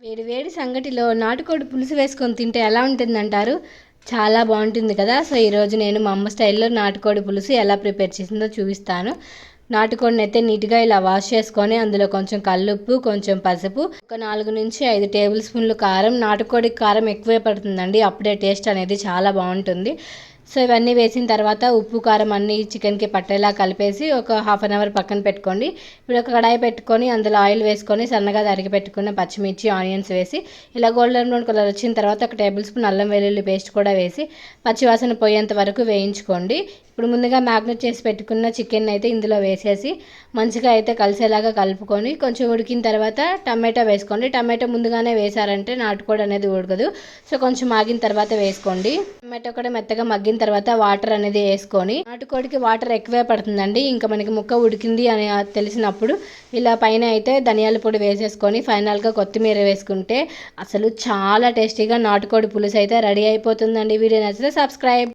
వేడి వేడి సంగటిలో నాటుకోడి పులుసు వేసుకొని తింటే ఎలా ఉంటుందంటారు? చాలా బాగుంటుంది కదా. సో ఈరోజు నేను మా అమ్మ స్టైల్లో నాటుకోడి పులుసు ఎలా ప్రిపేర్ చేసిందో చూపిస్తాను. నాటుకోడిని అయితే నీట్గా ఇలా వాష్ చేసుకొని అందులో కొంచెం కల్లుప్పు కొంచెం పసుపు ఒక నాలుగు నుంచి ఐదు టేబుల్ స్పూన్లు కారం. నాటుకోడి కారం ఎక్కువే పడుతుందండి. అప్పుడే టేస్ట్ అనేది చాలా బాగుంటుంది. సో ఇవన్నీ వేసిన తర్వాత ఉప్పు కారం అన్నీ చికెన్కి పట్టేలా కలిపేసి ఒక హాఫ్ అన్ అవర్ పక్కన పెట్టుకోండి. ఇప్పుడు ఒక కడాయి పెట్టుకొని అందులో ఆయిల్ వేసుకొని సన్నగా తరిగి పెట్టుకున్న పచ్చిమిర్చి ఆనియన్స్ వేసి ఇలా గోల్డెన్ బ్రౌన్ కలర్ వచ్చిన తర్వాత ఒక టేబుల్ స్పూన్ అల్లం వెల్లుల్లి పేస్ట్ కూడా వేసి పచ్చివాసన పోయేంత వరకు వేయించుకోండి. ఇప్పుడు ముందుగా మ్యాగ్నెట్ చేసి పెట్టుకున్న చికెన్ అయితే ఇందులో వేసేసి మంచిగా అయితే కలిసేలాగా కలుపుకొని కొంచెం ఉడికిన తర్వాత టమాటా వేసుకోండి. టమాటా ముందుగానే వేసారంటే నాటుకోడి అనేది ఉడకదు. సో కొంచెం ఆగిన తర్వాత వేసుకోండి. టమాటా కూడా మెత్తగా మగ్గిన తర్వాత వాటర్ అనేది వేసుకొని నాటుకోడికి వాటర్ ఎక్కువే పడుతుందండి. ఇంకా మనకి ముక్క ఉడికింది అని తెలిసినప్పుడు ఇలా పైన అయితే ధనియాల పొడి వేసేసుకొని ఫైనల్గా కొత్తిమీర వేసుకుంటే అసలు చాలా టేస్టీగా నాటుకోడి పులుసు అయితే రెడీ అయిపోతుందండి. వీడియో నచ్చితే సబ్స్క్రైబ్